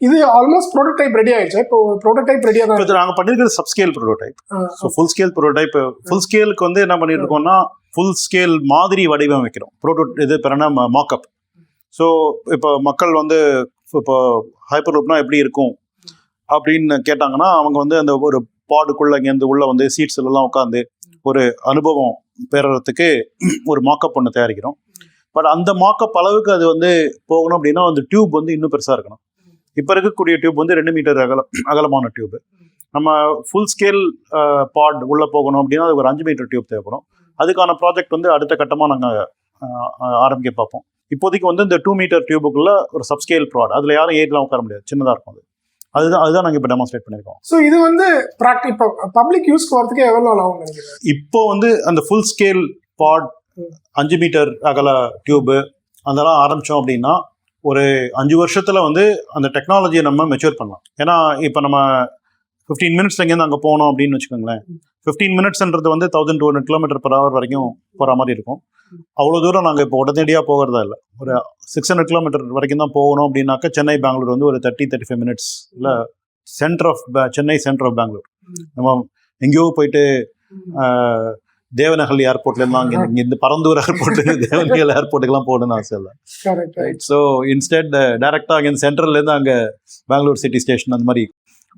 இது ஆல்மோஸ்ட் ப்ரோட்டோடைப் ரெடி ஆயிடுச்சு? இப்போ ப்ரோட்டோடைப் ரெடியா தான் இப்போ நாங்கள் பண்ணிருக்கிறது subscale prototype. So full scale prototype full ஸ்கேலுக்கு வந்து என்ன பண்ணிட்டு இருக்கோம்னா ஃபுல் ஸ்கேல் மாதிரி வடிவமைக்கிறோம். ப்ரோட்டோ இது என்ன? மாக்கப் ஸோ இப்போ மக்கள் வந்து இப்போ ஹைப்பர் லூப்னா எப்படி இருக்கும்? அப்படின்னு கேட்டாங்கன்னா அவங்க வந்து அந்த ஒரு பாடுக்குள்ள இங்கேருந்து உள்ள வந்து சீட்ஸ் எல்லாம் உட்காந்து ஒரு அனுபவம் பெறறதுக்கு ஒரு மாக்கப் ஒன்று தயாரிக்கிறோம். பட் அந்த மாக்கப் அளவுக்கு அது வந்து போகணும் அப்படின்னா அந்த டியூப் வந்து இன்னும் பெருசாக இருக்கணும். இப்போ இருக்கக்கூடிய டியூப் வந்து ரெண்டு மீட்டர் அகலம் அகலமான டியூப் நம்ம ஃபுல் ஸ்கேல் பாட் உள்ளே போகணும் அப்படின்னா அது ஒரு அஞ்சு மீட்டர் டியூப் தேவைப்படும். அதுக்கான ப்ராஜெக்ட் வந்து அடுத்த கட்டமாக நாங்கள் ஆரம்பிக்க பார்ப்போம். இப்போதைக்கு வந்து இந்த டூ மீட்டர் டியூபுக்குள்ள ஒரு சப்ஸ்கேல் ப்ராட் அதில் யாரும் ஏறிலாம் உட்கார முடியாது. சின்னதாக இருக்கும் அது. அதுதான் அதுதான் நாங்கள் இப்போ டெமான்ஸ்ட்ரேட் பண்ணியிருக்கோம். ஸோ இது வந்து ப்ராக்டி இப்போ பப்ளிக் யூஸ்க்கு வரதுக்கு எவ்வளோ ஆகும் இப்போ வந்து அந்த ஃபுல் ஸ்கேல் பாட் அஞ்சு மீட்டர் அகல டியூபு அதெல்லாம் ஆரம்பித்தோம் அப்படின்னா ஒரு அஞ்சு வருஷத்துல வந்து அந்த டெக்னாலஜியை நம்ம மெச்சூர் பண்ணலாம். ஏன்னா இப்போ நம்ம ஃபிஃப்டீன் மினிட்ஸ் இங்கேருந்து அங்கே போனோம் அப்படின்னு வச்சுக்கோங்களேன். ஃபிஃப்டீன் மினிட்ஸ்ன்றது வந்து thousand two hundred kilometre per hour வரைக்கும் போகிற மாதிரி இருக்கும். அவ்வளோ தூரம் நாங்கள் இப்போ உடனடியாக போகிறதா இல்லை. ஒரு சிக்ஸ் ஹண்ட்ரட் கிலோமீட்டர் வரைக்கும் தான் போகணும் அப்படின்னாக்கா சென்னை பெங்களூர் வந்து ஒரு தேர்ட்டி தேர்ட்டி ஃபைவ் மினிட்ஸ் இல்லை centre of Chennai centre of Bangalore. நம்ம எங்கேயோ போயிட்டு ஆஹ், தேவனஹள்ளி ஏர்போர்ட்லேருந்து அங்கே இங்கேருந்து பரந்தூர் ஏர்போர்ட் தேவனஹள்ளி ஏர்போர்ட்டுக்கெல்லாம் போகணும்னு அவசியம் இல்லை. ஸோ இன்ஸ்டெட் டேரெக்டாக அங்கே சென்ட்ரல்லேருந்து அங்கே பெங்களூர் சிட்டி ஸ்டேஷன் அந்த மாதிரி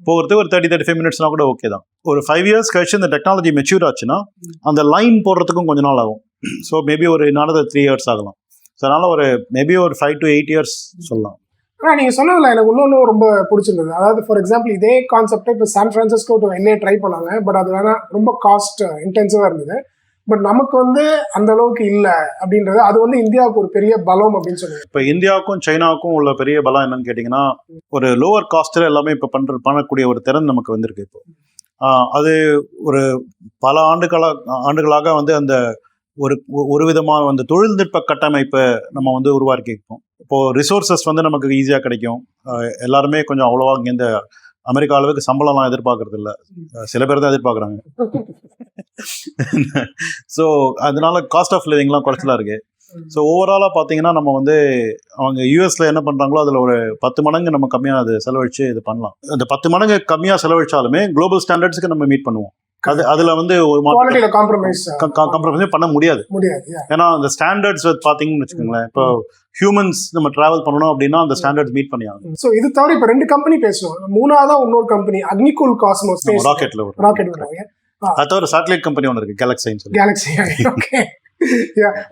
போகிறதுக்கு ஒரு தேர்ட்டி தேர்ட்டி ஃபைவ் மினிட்ஸ்னா கூட ஓகே தான். ஒரு ஃபைவ் இயர்ஸ் கழிச்சு இந்த டெக்னாலஜி மெச்சூர் ஆச்சுன்னா அந்த லைன் போடுறதுக்கும் கொஞ்ச நாள் ஆகும். ஸோ மேபி ஒரு நானது த்ரீ இயர்ஸ் ஆகலாம். ஸோ அதனால் ஒரு மேபி ஒரு ஃபைவ் டு எயிட் இயர்ஸ் சொல்லலாம். ஆனால் நீங்கள் சொன்னதில் எனக்கு இன்னொன்று ரொம்ப பிடிச்சிருந்தது. அதாவது ஃபார் எக்ஸாம்பிள் இதே கான்செப்டை இப்போ சான் ஃப்ரான்சிஸ்கோ டு என்ஏ ட்ரை பண்ணாங்க. பட் அது வேணால் ரொம்ப காஸ்ட் இன்டென்சிவாக இருந்தது. பட் நமக்கு வந்து அந்த அளவுக்கு இல்லை அப்படின்றது அது வந்து இந்தியாவுக்கு ஒரு பெரிய பலம் அப்படின்னு சொல்லுவாங்க. இப்போ இந்தியாவுக்கும் சைனாவுக்கும் உள்ள பெரிய பலம் என்னன்னு கேட்டிங்கன்னா ஒரு லோவர் காஸ்ட்டில் எல்லாமே இப்போ பண்ணுற பண்ணக்கூடிய ஒரு திறன் நமக்கு வந்திருக்கு இப்போ. அது ஒரு பல ஆண்டுகளாக ஆண்டுகளாக வந்து அந்த ஒரு ஒரு விதமான அந்த தொழில்நுட்ப கட்டமைப்பை நம்ம வந்து உருவாக்கியிருக்கோம். இப்போ ரிசோர்சஸ் வந்து நமக்கு ஈஸியாக கிடைக்கும். எல்லாருமே கொஞ்சம் அவ்வளோவா இங்கேருந்து அமெரிக்கா அளவுக்கு சம்பளம்லாம் எதிர்பார்க்கறது இல்லை. சில பேர் தான் எதிர்பார்க்குறாங்க. ஸோ அதனால காஸ்ட் ஆஃப் லிவிங்லாம் குறைச்சலா இருக்கு. ஸோ ஓவராலாக பார்த்தீங்கன்னா நம்ம வந்து அவங்க யூஎஸ்ல என்ன பண்ணுறாங்களோ அதில் ஒரு பத்து மடங்கு நம்ம கம்மியாக அது செலவழிச்சு இது பண்ணலாம். அந்த பத்து மடங்கு கம்மியாக செலவழிச்சாலுமே குளோபல் ஸ்டாண்டர்ட்ஸ்க்கு நம்ம மீட் பண்ணுவோம். அது அதில் வந்து ஒரு மாற்றம் காம்ப்ரமைஸ் காம்ப்ரமைஸே பண்ண முடியாது. ஏன்னா அந்த ஸ்டாண்டர்ட்ஸ் பார்த்தீங்கன்னு வச்சுக்கோங்களேன். இப்போ ஹியூமன்ஸ் நம்ம டிராவல் பண்ணணும் அப்படின்னா அந்த ஸ்டாண்டர்ட்ஸ் மீட் பண்ணி ஆகணும். ஸோ இது தவிர இப்போ ரெண்டு கம்பெனி பேசுவோம் மூணாவதா இன்னொரு கம்பெனி அக்னிகூல் காஸ்மோஸ் ராக்கெட்ல ராக்கெட் அது தவிர சேட்டலைட் கம்பெனி ஒன்று இருக்கு கேலக்ஸைன்னு சொல்லி. கேலக்ஸி ஓகே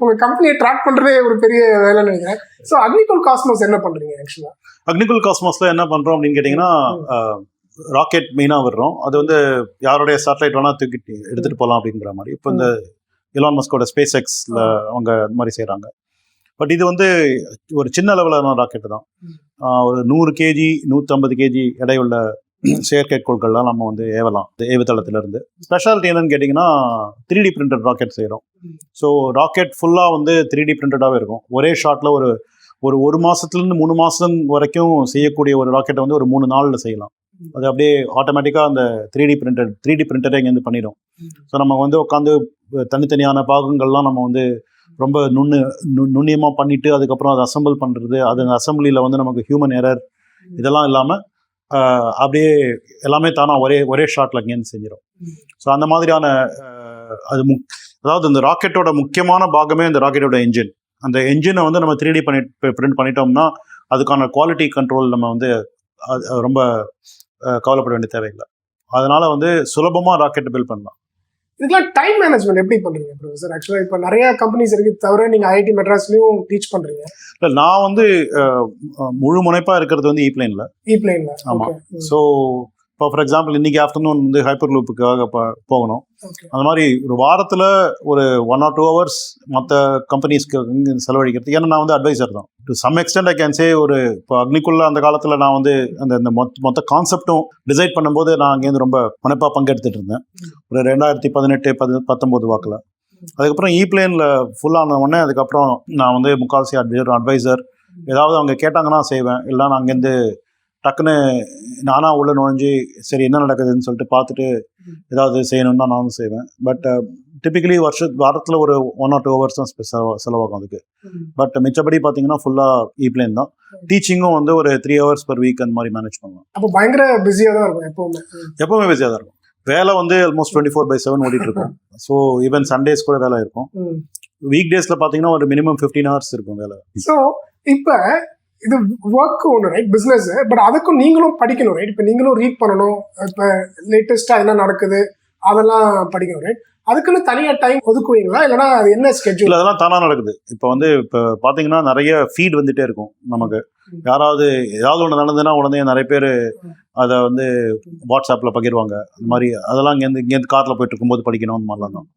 உங்க கம்பெனியை ட்ராக் பண்றதே ஒரு பெரிய வேலைன்னு நினைக்கிறேன். ஸோ அக்னிகூல் காஸ்மோஸ் என்ன பண்றீங்க ஆக்சுவலா அக்னிகுல் காஸ்மோஸ்ல என்ன பண்றோம் அப்படின்னு கேட்டிங்கன்னா ராக்கெட் மெயினாக வர்றோம் அது வந்து யாருடைய சேட்டலைட் வேணா தூக்கிட்டு எடுத்துட்டு போகலாம் அப்படிங்கிற மாதிரி. இப்போ இந்த இலான் மஸ்கோட ஸ்பேஸ் எக்ஸ்ல அவங்க இந்த மாதிரி செய்கிறாங்க பட் இது வந்து ஒரு சின்ன லெவலான ராக்கெட் தான். ஒரு நூறு கேஜி நூற்றம்பது கேஜி எடையுள்ள செயற்கைக்கோள்கள்லாம் நம்ம வந்து ஏவலாம் இந்த ஏவுதளத்துல இருந்து ஸ்பெஷாலிட்டி என்னன்னு கேட்டிங்கன்னா த்ரீ டி பிரிண்டட் ராக்கெட் செய்கிறோம். ஸோ ராக்கெட் ஃபுல்லாக வந்து த்ரீ டி பிரிண்டடாகவே இருக்கும். ஒரே ஷாட்டில் ஒரு ஒரு ஒரு மாசத்துலேருந்து மூணு மாதம் வரைக்கும் செய்யக்கூடிய ஒரு ராக்கெட்டை வந்து ஒரு மூணு நாளில் செய்யலாம். அது அப்படியே ஆட்டோமேட்டிக்காக அந்த three D printed three D பிரிண்டரே இங்கேருந்து பண்ணிடும். ஸோ நம்ம வந்து உட்காந்து தனித்தனியான பாகங்கள்லாம் நம்ம வந்து ரொம்ப நுண்ணு நு- நுண்ணியமா பண்ணிட்டு அதுக்கப்புறம் அதை அசெம்பிள் பண்றது அது அந்த அசம்பிளியில் வந்து நமக்கு ஹியூமன் எரர் இதெல்லாம் இல்லாமல் அப்படியே எல்லாமே தானா ஒரே ஒரே ஷாட்ல இங்கேருந்து செஞ்சிடும். ஸோ அந்த மாதிரியான அது முக் அதாவது இந்த ராக்கெட்டோட முக்கியமான பாகமே இந்த ராக்கெட்டோட என்ஜின் அந்த என்ஜினை வந்து நம்ம த்ரீ டி பண்ணி பிரிண்ட் பண்ணிட்டோம்னா அதுக்கான குவாலிட்டி கண்ட்ரோல் நம்ம வந்து ரொம்ப கவலைப்பட வேண்டிய தேவையில்லை. அதனால வந்து சுலபமாக ராக்கெட் பில்ட் பண்ணலாம். இதுக்கெல்லாம் டைம் மேனேஜ்மெண்ட் எப்படி பண்றீங்க ப்ரொஃபசர் ஆக்சுவலா இப்போ நிறைய கம்பெனிஸ் இருக்கு தவிர நீங்க ஐஐடி மெட்ராஸ்லயும் டீச் பண்றீங்க. இல்லை நான் வந்து முழு முனைப்பாக இருக்கிறது வந்து ஈப்ளைனில் இ பிளைன்ல ஆமா. ஸோ இப்போ ஃபார் எக்ஸாம்பிள் இன்னைக்கு ஆஃப்டர்நூன் வந்து ஹைப்பர் லூப்புக்காக போகணும். அந்த மாதிரி ஒரு வாரத்தில் ஒரு ஒன் ஆர் டூ ஹவர்ஸ் மற்ற கம்பெனிஸ்க்கு செலவழிக்கிறது. ஏன்னா நான் வந்து அட்வைசர் தான். To some extent I can say ஒரு இப்போ அக்னிக்குள்ள அந்த காலத்தில் நான் வந்து அந்த இந்த மொத்த மொத்த கான்செப்டும் டிசைட் பண்ணும்போது நான் அங்கேருந்து ரொம்ப முனைப்பாக பங்கெடுத்துட்டு இருந்தேன். ஒரு ரெண்டாயிரத்தி பதினெட்டு பதி பத்தொம்போது வாக்கில். அதுக்கப்புறம் இ பிளேனில் ஃபுல்லான உடனே அதுக்கப்புறம் நான் வந்து முக்கால்சி அட்வைசர் அட்வைசர் ஏதாவது அவங்க கேட்டாங்கன்னா செய்வேன். இல்லை நான் அங்கேருந்து டக்குன்னு நானாக உள்ள நுழைஞ்சு சரி என்ன நடக்குதுன்னு சொல்லிட்டு பார்த்துட்டு ஏதாவது செய்யணும்னா நானும் செய்வேன். பட் டிபிக்கலி வருஷ வாரத்தில் ஒரு ஒன் ஆர் டூ ஹவர்ஸ் தான் செலவாகும் அதுக்கு. பட் மிச்சபடி பார்த்தீங்கன்னா ஃபுல்லாக இ பிளேன் தான். டீச்சிங்கும் வந்து ஒரு த்ரீ ஹவர்ஸ் per வீக் அந்த மாதிரி மேனேஜ் பண்ணலாம். அப்போ பயங்கர பிஸியா தான் இருக்கும் எப்பவுமே. எப்பவுமே பிஸியாக தான் இருக்கும். வேலை வந்து almost twenty four by seven ஓடிட்டு இருக்கும். ஸோ ஈவன் சண்டேஸ் கூட வேலை இருக்கும். வீக் டேஸில் பார்த்தீங்கன்னா ஒரு மினிமம் ஃபிஃப்டீன் ஹவர்ஸ் இருக்கும் வேலை. ஸோ இப்போ இது ஒர்க் ஒன்று ரைட் பிஸ்னஸ் பட் அதுக்கும் நீங்களும் படிக்கணும் ரைட் இப்போ நீங்களும் ரீட் பண்ணணும். இப்போ லேட்டஸ்ட்டாக என்ன நடக்குது அதெல்லாம் படிக்கணும் ரைட் அதுக்குன்னு தனியாக டைம் ஒதுக்குவீங்களா? இல்லைன்னா அது என்ன ஸ்கெட்யூல் அதெல்லாம் தானாக நடக்குது. இப்போ வந்து இப்போ பார்த்தீங்கன்னா நிறைய ஃபீட் வந்துட்டே இருக்கும் நமக்கு. யாராவது ஏதாவது ஒன்று நடந்ததுன்னா உடனே நிறைய பேர் அதை வந்து வாட்ஸ்அப்பில் பகிர்வாங்க. அந்த மாதிரி அதெல்லாம் இங்கேருந்து இங்கேருந்து காரில் போயிட்டு இருக்கும்போது படிக்கணும் அந்த மாதிரிலாம் தான்.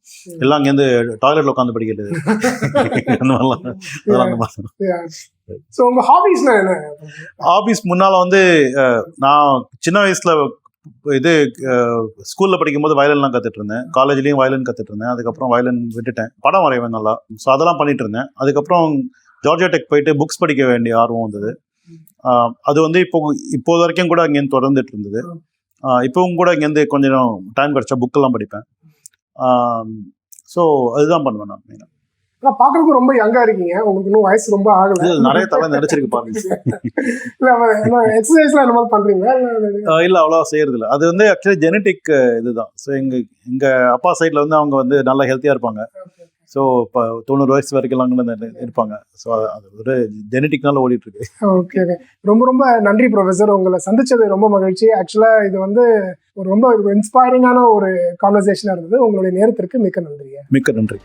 எல்லாம் இங்கேருந்து டாய்லெட்டில் உட்காந்து படிக்கிறது. அந்த மாதிரிலாம் அதெல்லாம் அந்த மாதிரி ஸோ உங்கள் ஹாபீஸ்னா என்ன? ஆபீஸ் முன்னால் வந்து நான் சின்ன வயசில் இது ஸ்கூலில் படிக்கும்போது வயலின்லாம் கற்றுட்டு இருந்தேன். காலேஜ்லேயும் வயலின் கற்றுட்டு இருந்தேன். அதுக்கப்புறம் வயலின் விட்டுட்டேன். படம் வரைவேன் நல்லா. ஸோ அதெல்லாம் பண்ணிட்டு இருந்தேன். அதுக்கப்புறம் ஜார்ஜியா டெக் போயிட்டு புக்ஸ் படிக்க வேண்டிய ஆர்வம் வந்தது. அது வந்து இப்போ இப்போது வரைக்கும் கூட அங்கேருந்து தொடர்ந்துட்டு இருந்தது. இப்போவும் கூட இங்கேருந்து கொஞ்சம் டைம் கிடச்சா புக்கெல்லாம் படிப்பேன். ஸோ அதுதான் பண்ணுவேன் நான் மெயினாக ஆனால் பார்க்கறதுக்கு ரொம்ப யங்கா இருக்கீங்க. உங்களுக்கு இன்னும் வயசு ரொம்ப ஆகல. நிறைய தலை நினைச்சிருக்கு பாருங்க. இல்லை எக்ஸசைஸ்லாம் என்ன மாதிரி பண்றீங்களா? இல்லை அவ்வளவா செய்யறது இல்ல அது வந்து ஆக்சுவலி ஜெனட்டிக் இதுதான். ஸோ எங்க எங்க அப்பா சைட்ல வந்து அவங்க வந்து நல்லா ஹெல்த்தியா இருப்பாங்க. ஸோ இப்போ தொண்ணூறு வயசு வரைக்கும் இருப்பாங்க. ஸோ அது ஒரு ஜெனட்டிக்னால ஓடிட்டு இருக்கு ஓகே ஓகே ரொம்ப ரொம்ப நன்றி ப்ரொஃபஸர் உங்களை சந்திச்சது ரொம்ப மகிழ்ச்சி. ஆக்சுவலாக இது வந்து ஒரு ரொம்ப இன்ஸ்பைரிங்கான ஒரு கான்வர்சேஷனாக இருந்தது. உங்களுடைய நேரத்திற்கு மிக்க நன்றி மிக்க நன்றி.